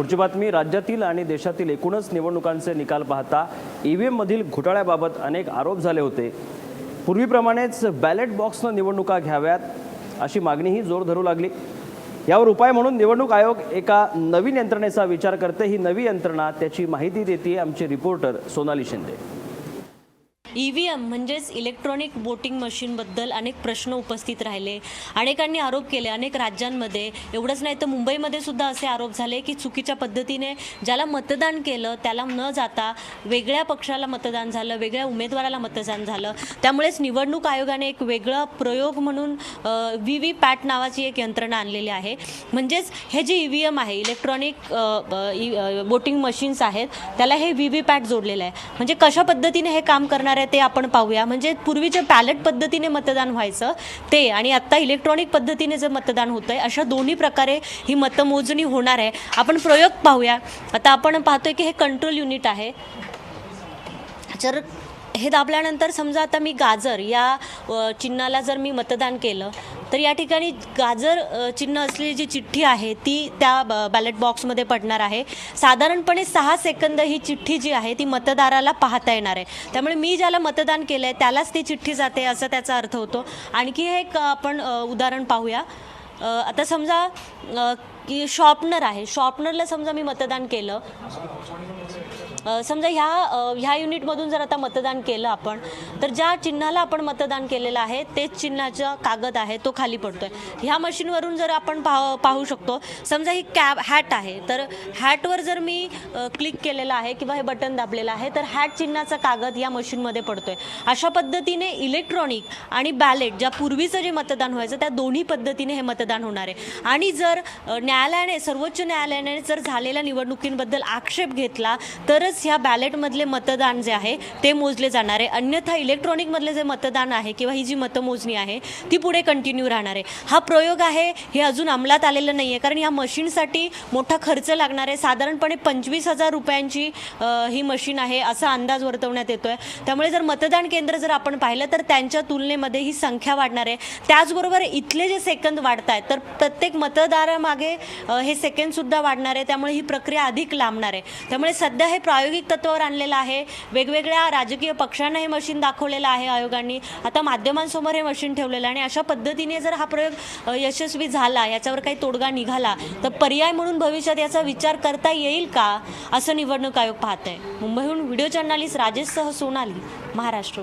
पुढची बातमी राज्यातील आणि देशातील एकूणच निवडणुकांचे निकाल पाहता ई व्ही एममधील घोटाळ्याबाबत अनेक आरोप झाले होते. पूर्वीप्रमाणेच बॅलेट बॉक्सनं निवडणुका घ्याव्यात अशी मागणीही जोर धरू लागली. यावर उपाय म्हणून निवडणूक आयोग एका नवीन यंत्रणेचा विचार करते. ही नवी यंत्रणा त्याची माहिती देते आमचे reporter Sonali Shinde. E V M म्हणजेच इलेक्ट्रॉनिक वोटिंग मशीनबद्दल अनेक प्रश्न उपस्थित राहिले. अनेकांनी आरोप केले अनेक राज्यांमध्ये. एवढंच नाही तर मुंबईमध्ये सुद्धा असे आरोप झाले की चुकीच्या पद्धतीने ज्याला मतदान केलं त्याला न जाता वेगळ्या पक्षाला मतदान झालं वेगळ्या उमेदवाराला मतदान झालं. त्यामुळेच निवडणूक आयोगाने एक वेगळा प्रयोग म्हणून व्ही व्ही पॅट नावाची एक यंत्रणा आणलेली आहे. म्हणजेच हे जे ई व्ही एम आहे इलेक्ट्रॉनिक वोटिंग मशीन्स आहेत त्याला हे व्ही व्ही पॅट जोडलेलं आहे. म्हणजे कशा पद्धतीने हे काम करणार आहे ते आपण पाहूया. म्हणजे पूर्वीचे पॅलेट पद्धतीने मतदान व्हायचं ते आणि आत्ता इलेक्ट्रॉनिक पद्धतीने जर मतदान होतं आहे अशा दोन्ही प्रकारे ही मतमोजणी होणार आहे. आपण प्रयोग पाहूया. आता आपण पाहतोय की हे कंट्रोल युनिट आहे. जर हे दाबल्यानंतर समजा आता मी गाजर या चिन्हाला जर मी मतदान केलं तर या ठिकाणी गाजर चिन्ह असलेली जी चिठ्ठी आहे ती त्या ब- बॅलेट बॉक्समध्ये पडणार आहे. साधारणपणे सहा सेकंद ही चिठ्ठी जी आहे ती मतदाराला पाहता येणार आहे. त्यामुळे मी ज्याला मतदान केलं आहे त्यालाच ती चिठ्ठी जाते असं त्याचा अर्थ होतो. आणखी एक आपण उदाहरण पाहूया. आता समजा की शॉर्पनर आहे. शॉर्पनरला समजा मी मतदान केलं. समजा ह्या ह्या युनिटमधून जर आता मतदान केलं आपण तर ज्या चिन्हाला आपण मतदान केलेलं आहे तेच चिन्हाचा कागद आहे तो खाली पडतोय. ह्या मशीनवरून जर आपण पाह पाहू शकतो समजा ही कॅब हॅट आहे तर हॅटवर जर मी क्लिक केलेलं आहे किंवा हे बटन दाबलेलं आहे तर हॅट चिन्हाचा कागद या मशीनमध्ये पडतोय. अशा पद्धतीने इलेक्ट्रॉनिक आणि बॅलेट ज्या पूर्वीचं जे मतदान व्हायचं त्या दोन्ही पद्धतीने हे मतदान होणार आहे. आणि जर न्यायालयाने सर्वोच्च न्यायालयाने जर झालेल्या निवडणुकींबद्दल आक्षेप घेतला तरच ह्या बॅलेटमधले मतदान जे आहे ते मोजले जाणार आहे. अन्यथा इलेक्ट्रॉनिकमधले जे मतदान आहे किंवा ही जी मतमोजणी आहे ती पुढे कंटिन्यू राहणार आहे. हा प्रयोग आहे हे अजून अंमलात आलेलं नाही आहे कारण या मशीनसाठी मोठा खर्च लागणार आहे. साधारणपणे पंचवीस हजार रुपयांची ही मशीन आहे असा अंदाज वर्तवण्यात येतो आहे त्यामुळे जर मतदान केंद्र जर आपण पाहिलं तर त्यांच्या तुलनेमध्ये ही संख्या वाढणार आहे. त्याचबरोबर इथले जे सेकंद वाढत आहेत तर प्रत्येक मतदारामागे अ, हे सेकंडसुद्धा वाढणार आहे त्यामुळे ही प्रक्रिया अधिक लांबणार आहे. त्यामुळे सध्या हे प्रायोगिक तत्वावर आणलेलं आहे. वेगवेगळ्या राजकीय पक्षांना हे मशीन दाखवलेलं आहे आयोगांनी. आता माध्यमांसमोर हे मशीन ठेवलेलं आहे आणि अशा पद्धतीने जर हा प्रयोग यशस्वी झाला याच्यावर काही तोडगा निघाला तर पर्याय म्हणून भविष्यात याचा विचार करता येईल का? असं निवडणूक आयोग पाहत आहे मुंबईहून व्हिडिओ जर्नालिस्ट राजेशसह सोनाली महाराष्ट्र